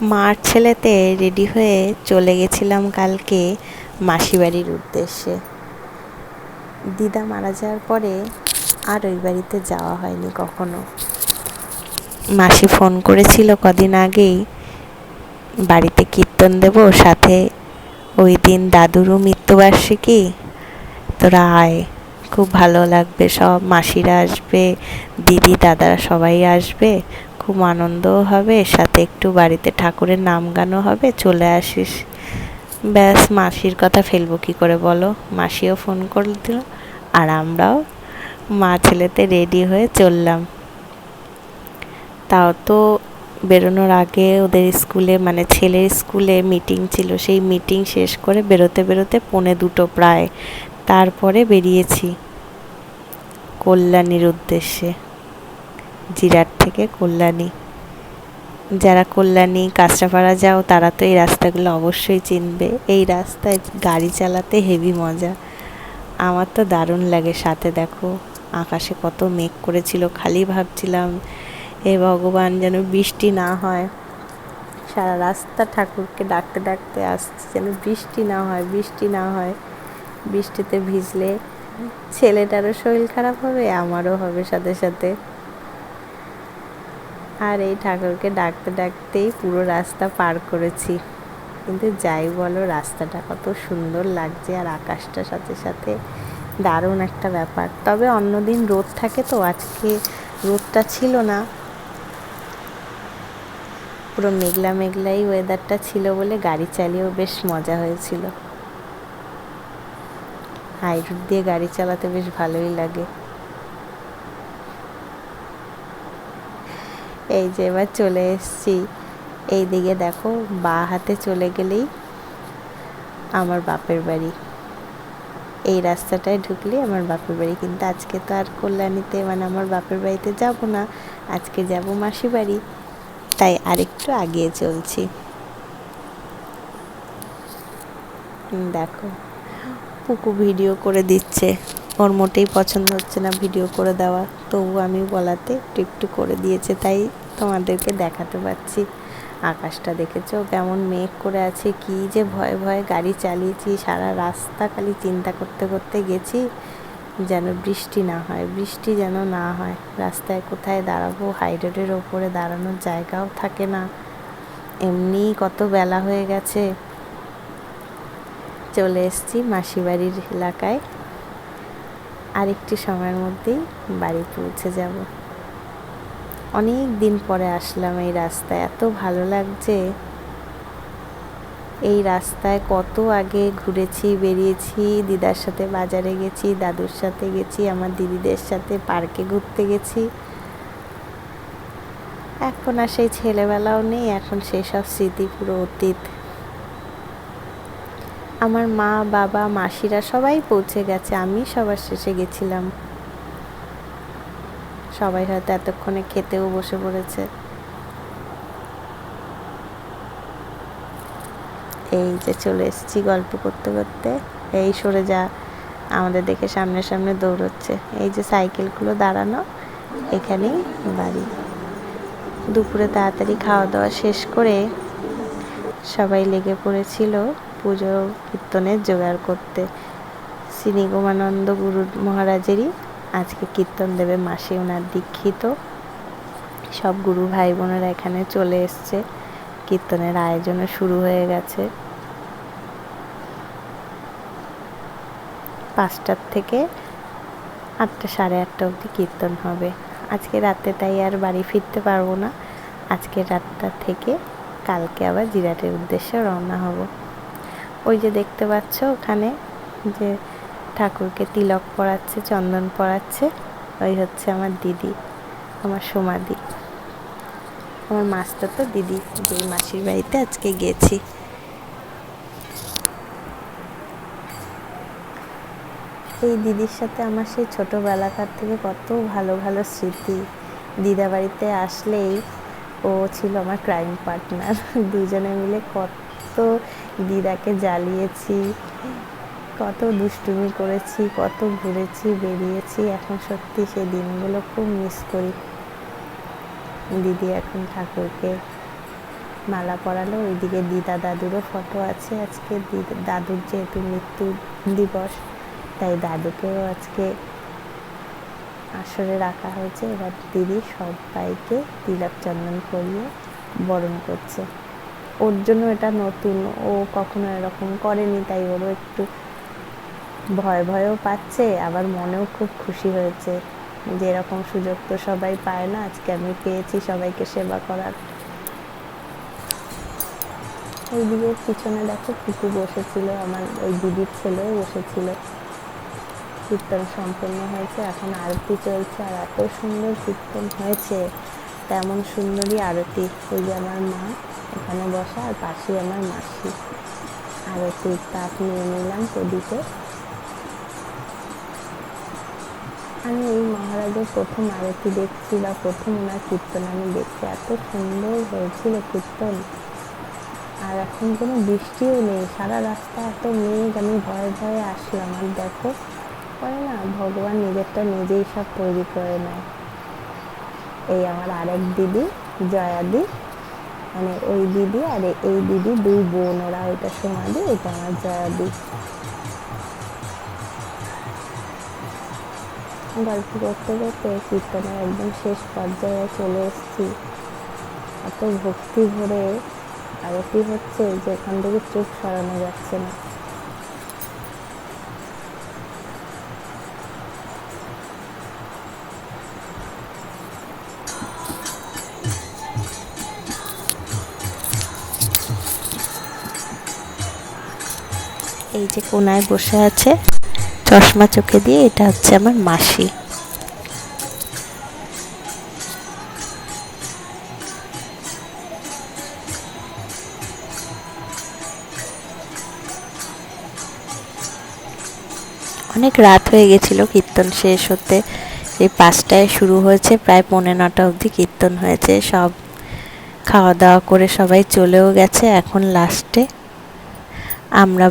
মার ছেলেতে রেডি হয়ে চলে গেছিলাম কালকে মাসি বাড়ির উদ্দেশ্যে। দিদা মারা যাওয়ার পরে আর ওই বাড়িতে যাওয়া হয়নি কখনো। মাসি ফোন করেছিল কদিন আগেই, বাড়িতে কীর্তন দেব, সাথে ওই দিন দাদুরও মৃত্যুবার্ষিকী। তোরা আয়, খুব ভালো লাগবে, সব মাসিরা আসবে, দিদি, দাদারা সবাই আসবে খুব আনন্দও হবে, সাথে একটু বাড়িতে ঠাকুরের নাম গানও হবে, চলে আসিস। ব্যাস, মাসির কথা ফেলব কী করে বলো? মাসিও ফোন করে দিল আর আমরাও মা ছেলেতে রেডি হয়ে চললাম। তাও তো বেরোনোর আগে ওদের স্কুলে মানে ছেলের স্কুলে মিটিং ছিল, সেই মিটিং শেষ করে বেরোতে বেরোতে পৌনে দুটো প্রায়। তারপরে বেরিয়েছি কল্যাণীর উদ্দেশ্যে। জিরাট থেকে কল্যাণী। যারা কল্যাণী কাঁচরাপাড়া যাও, তারা তো এই রাস্তাগুলো অবশ্যই চিনবে। এই রাস্তায় গাড়ি চালাতে হেভি মজা। আমার তো দারুণ লাগে সাথে দেখো। আকাশে কত মেঘ করেছিল, খালি ভাবছিলাম এ ভগবান যেন বৃষ্টি না হয়। সারা রাস্তা ঠাকুরকে ডাকতে ডাকতে আসছে যেন বৃষ্টি না হয়, বৃষ্টি না হয়। বৃষ্টিতে ভিজলে ছেলেটারও শরীর খারাপ হবে, আমারও হবে সাথে সাথে। আর এই ঠাকুরকে ডাকতে ডাকতেই পুরো রাস্তা পার করেছি। কিন্তু যাই বলো, রাস্তাটা কত সুন্দর লাগছে আর আকাশটার সাথে সাথে দারুণ একটা ব্যাপার। তবে অন্যদিন রোদ থাকে তো, আজকে রোদটা ছিল না। পুরো মেঘলা মেঘলাই ওয়েদারটা ছিল বলে গাড়ি চালিয়েও বেশ মজা হয়েছিল। হাই দিয়ে গাড়ি চালাতে বেশ ভালোই লাগে। এই যে এবার চলে এসছি। এই দিকে দেখো, বা হাতে চলে গেলেই আমার বাপের বাড়ি। এই রাস্তাটায় ঢুকলে আমার বাপের বাড়ি। কিন্তু আজকে তো আর কল্যাণীতে মানে আমার বাপের বাড়িতে যাব না। আজকে যাব মাসি বাড়ি। তাই আরেকটু আগিয়ে চলছি। দেখো, পুকু ভিডিও করে দিচ্ছে। ওর মোটেই পছন্দ হচ্ছে না ভিডিও করে দেওয়া। তবু আমি বলাতে একটু একটু করে দিয়েছে। তাই তোমাদেরকে দেখাতে পারছি আকাশটা দেখেছ? কেমন মেঘ করে আছে, কি যে ভয়ে ভয়ে গাড়ি চালিয়েছি, সারা রাস্তা খালি চিন্তা করতে করতে গেছি, যেন বৃষ্টি না হয়। বৃষ্টি যেন না হয়। রাস্তায় কোথায় দাঁড়াবো? হাই রোডের ওপরে দাঁড়ানোর জায়গাও থাকে না। এমনি কত বেলা হয়ে গেছে। চলে এসেছি মাসিবাড়ির এলাকায়। আরেকটি সময়ের মধ্যেই বাড়ি পৌঁছে যাব। অনেক দিন পরে আসলাম এই রাস্তায়। এত ভালো লাগছে। এই রাস্তায় কত আগে ঘুরেছি, বেরিয়েছি, দিদার সাথে বাজারে গেছি, দাদুর সাথে গেছি, আমার দিদিদের সাথে পার্কে ঘুরতে গেছি। এখন আর সেই ছেলেবেলাও নেই, এখন সেই সব স্মৃতি পুরো অতীত। আমার মা, বাবা, মাসিরা সবাই পৌঁছে গেছে, আমি সবার শেষে গেছিলাম। সবাই হয়তো এতক্ষণে খেতেও বসে পড়েছে। এই যে চলে এসেছি গল্প করতে করতে। এই সরে যা, আমাদের দেখে সামনে সামনে দৌড়চ্ছে। এই যে সাইকেলগুলো দাঁড়ানো, এখানেই বাড়ি। দুপুরে তাড়াতাড়ি খাওয়া দাওয়া শেষ করে সবাই লেগে পড়েছিল পুজো কীর্তনের জোগাড় করতে। শ্রী নিগমানন্দ গুরু মহারাজেরই আজকে কীর্তন দেবে মাসে ওনার দীক্ষিত। সব গুরু ভাই বোনেরা এখানে চলে এসছে। কীর্তনের আয়োজনও শুরু হয়ে গেছে। পাঁচটার থেকে আটটা, সাড়ে আটটা অবধি কীর্তন হবে। আজকে রাতে তাই আর বাড়ি ফিরতে পারব না। আজকে রাতটা থেকে কালকে আবার জিরাটের উদ্দেশ্যে রওনা হব। ওই যে দেখতে পাচ্ছ ওখানে যে ঠাকুরকে তিলক পড়াচ্ছে চন্দন পড়াচ্ছে ওই হচ্ছে আমার দিদি, আমার সমাধি আমার মাস্টার তো দিদি, যেই মাসির বাড়িতে আজকে গেছি। এই দিদির সাথে আমার সেই ছোটোবেলাকার থেকে কত ভালো ভালো স্মৃতি। দিদা বাড়িতে আসলেই ও ছিল আমার ক্রাইম পার্টনার দুজনে মিলে কত দিদাকে জ্বালিয়েছি। কত দুষ্টুমি করেছি, কত ঘুরেছি, বেরিয়েছি। এখন সত্যি সেই দিনগুলো খুব মিস করি। দিদি এখন ঠাকুরকে মালা পরালো। ওইদিকে দিদা দাদুরও ফটো আছে আজকে। দিদা দাদুর যেহেতু মৃত্যু দিবস, তাই দাদুকেও আজকে আসরে রাখা হয়েছে। এবার দিদি সবাইকে তিলক চন্দন করিয়ে বরণ করছে। ওর জন্য এটা নতুন। ও কখনো এরকম করেনি, তাই ওরও একটু ভয় ভয়ও পাচ্ছে, আবার মনেও খুব খুশি হয়েছে যে এরকম সুযোগ তো সবাই পায় না, আজকে আমি পেয়েছি সবাইকে সেবা করার। ওইদিকে পিছনে দেখো কুকু বসেছিল, আমার ওই দিদির ছেলেও বসেছিল। কীর্তন সম্পন্ন হয়েছে, এখন আরতি চলছে আর এত সুন্দর কীর্তন হয়েছে, তেমন সুন্দরই আরতি। ওই যে আমার মা এখানে বসা আর পাশে আমার মাসি। আরতির তাপ নিয়ে নিলাম প্রদীপে। আমি এই মহারাজের প্রথম আরতি দেখছি বা প্রথম ওনার কীর্তন আমি দেখছি। এত সুন্দর হয়েছিল কীর্তন। আর এখন কোনো বৃষ্টিও নেই। সারা রাস্তা এত মেঘ, আমি ভয়ে ভয়ে আসলাম। আর দেখো করে না ভগবান নিজেরটা নিজেই সব তৈরি করে নেয়। এই আমার আরেক দিদি, জয়াদি মানে ওই দিদি আর এই দিদি দুই বোন। ওরা ওইটা সমাধি এটা আমার জয়াদি। গল্প করতে করতে কীর্তনের একদম শেষ পর্যায়ে চলে এসেছি। এত ভক্তি ভরে আরতি হচ্ছে যে এখান থেকে চোখ সরানো যাচ্ছে না। এই যে কোনায় বসে আছে। চশমা চোখে দিয়ে এটা হচ্ছে আমার মাসি। অনেক রাত হয়ে গেছিল কীর্তন শেষ হতে। এই পাঁচটায় শুরু হয়েছে, প্রায় পৌনে নটা অবধি কীর্তন হয়েছে। সব খাওয়া দাওয়া করে সবাই চলেও গেছে। এখন লাস্টে আমরা